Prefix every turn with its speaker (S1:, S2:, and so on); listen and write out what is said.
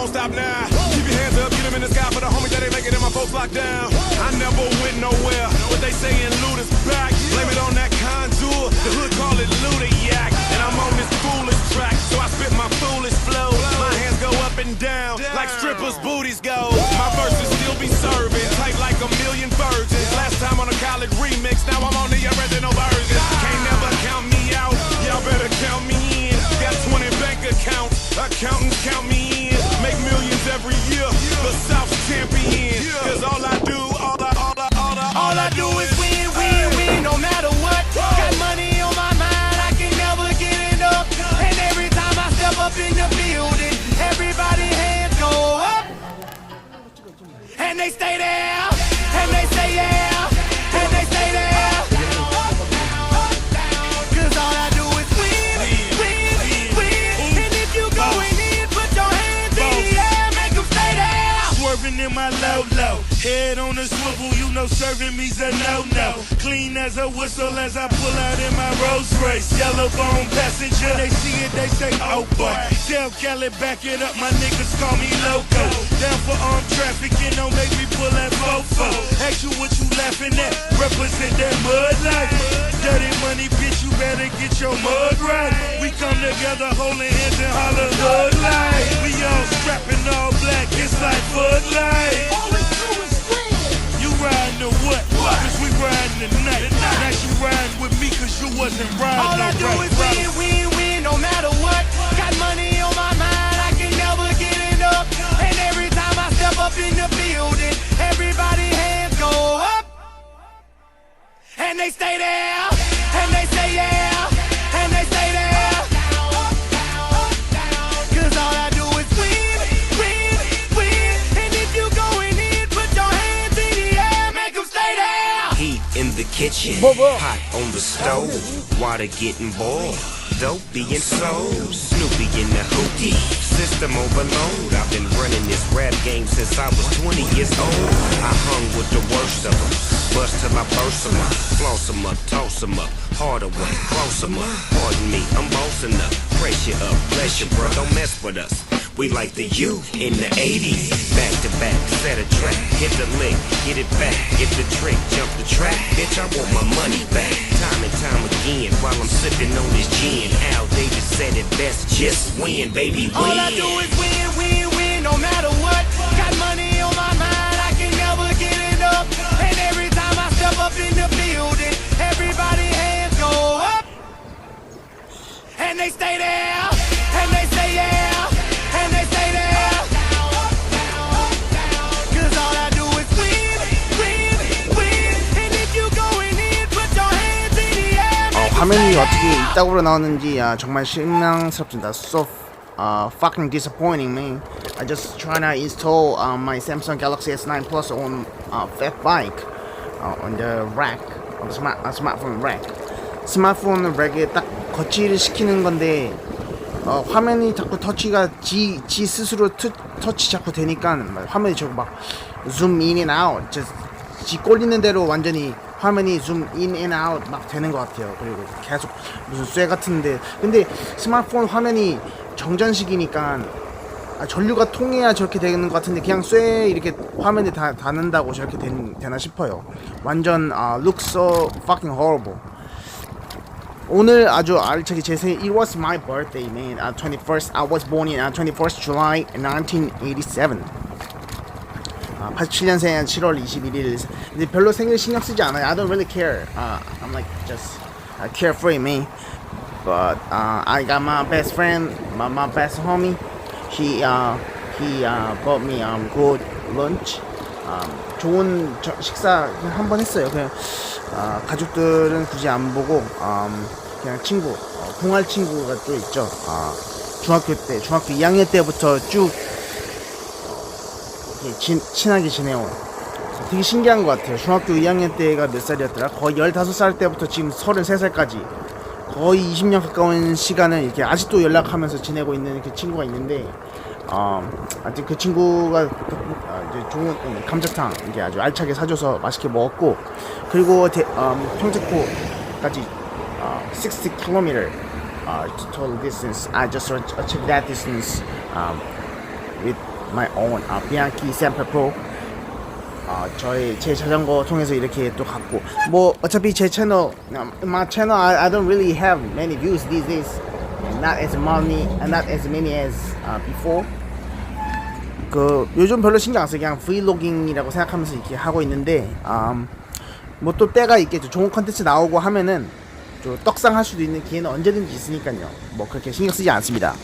S1: won't stop now. Keep your hands up, get them in the sky for the homies that ain't making it, my folks locked down. I never went nowhere, but they saying Luda's back. Blame it on that contour, the hood call
S2: Low low, head on a swivel, you know serving me's a no no. Clean as a whistle as I pull out in my Rolls Royce. Yellow bone passenger, they see it, they say, oh boy. Tell Kelly back it up, my niggas call me loco. Down for armed trafficking, don't make me pull that fofo. Ask you what you laughing at, represent that mud life. Dirty money, bitch, you better get your mug right. We come together holding hands and holler hood light.
S3: And they stay there, and they say yeah, and they stay there. Cause all I do is win, win, win. And if you going in, put your hands in the air, make 'em stay there.
S4: Heat in the kitchen, hot on the stove, water getting boiled, dope being sold, Snoopy in the hootie, system overload. I've been running this rap game since I was 20 years old. I hung with the worst of them, bust till I burst 'em up, floss 'em up, toss 'em up, harder way, close 'em up. Pardon me, I'm bossing up, Pressure up, bless you, bro, don't mess with us. We like the U in the 80s. Back to back, set a track, hit the lick, get it back, get the trick, jump the track. Bitch, I want my money back. Time and time again, while I'm sipping on this gin. Al Davis said it best, just win, baby, win.
S3: All I do is win, win, win, no matter what. Got money on my mind, I can never get enough. And every time I step up in the building, everybody hands go up. And they stay there, and they say yeah, and they stay there. Cause all I do is win, win, win. And if you going in, put your hands in the air.
S5: 어,
S3: make 'em
S5: 화면이
S3: stay
S5: 어떻게
S3: there.
S5: 이따구로 나오는지 아, 정말 실망스럽습니다. So uh, fucking disappointing, man. I just trying to install uh, my Samsung Galaxy S9 Plus on uh, fat bike uh, on the rack, on the smart, uh, smartphone rack. 스마트폰 렉에 딱 거치를 시키는 건데 어, 화면이 자꾸 터치가 지, 지 스스로 트, 터치 자꾸 되니까 화면이 저거 막 zoom in and out 저, 지 꼴리는 대로 완전히 화면이 zoom in and out 막 되는 것 같아요 그리고 계속 무슨 쇠 같은데 근데 스마트폰 화면이 정전식이니까 아, 전류가 통해야 저렇게 되는 것 같은데 그냥 쇠 이렇게 화면에 다 닿는다고 저렇게 된, 되나 싶어요 완전 아, looks so fucking horrible 오늘 아주 알차게 제 생일 It was my birthday man uh, 21st I was born in uh, 21st July 1987 아, 87년생 7월 21일 근데 별로 생일 신경 쓰지 않아요 I don't really care uh, I'm like just uh, carefree me but uh, I got my best friend my, my best homie. He uh, he uh, bought me um, good lunch. Um, 좋은 저, 식사 한 번 했어요. 그냥 아, 가족들은 굳이 안 보고 음, 그냥 친구 어, 공할 친구가 또 있죠. 아, 중학교 때 중학교 2학년 때부터 쭉 이렇게 친, 친하게 지내온 되게 신기한 것 같아요. 중학교 2학년 때가 몇 살이었더라? 거의 15살 때부터 지금 33살까지 거의 20년 가까운 시간을 이렇게 아직도 연락하면서 지내고 있는 그 친구가 있는데 어, 아직 그 친구가 어, 이제 좋은 음, 감자탕 이게 아주 알차게 사줘서 맛있게 먹었고 그리고 대, 음, 평택포까지 어, 60km uh, total distance. I just achieved that distance um, with my own uh, Bianchi Semper Pro. 어, 저희 제 자전거 통해서 이렇게 또 갔고. 뭐 어차피 제 채널 um, my channel I, I don't really have many views these days. Not as many not as many as uh, before. 그 요즘 별로 신경 안 써요. 그냥 브이로깅이라고 생각하면서 이렇게 하고 있는데 음, 뭐또 때가 있겠죠. 좋은 컨텐츠 나오고 하면은 좀 떡상할 수도 있는 기회는 언제든지 있으니까요. 뭐 그렇게 신경 쓰지 않습니다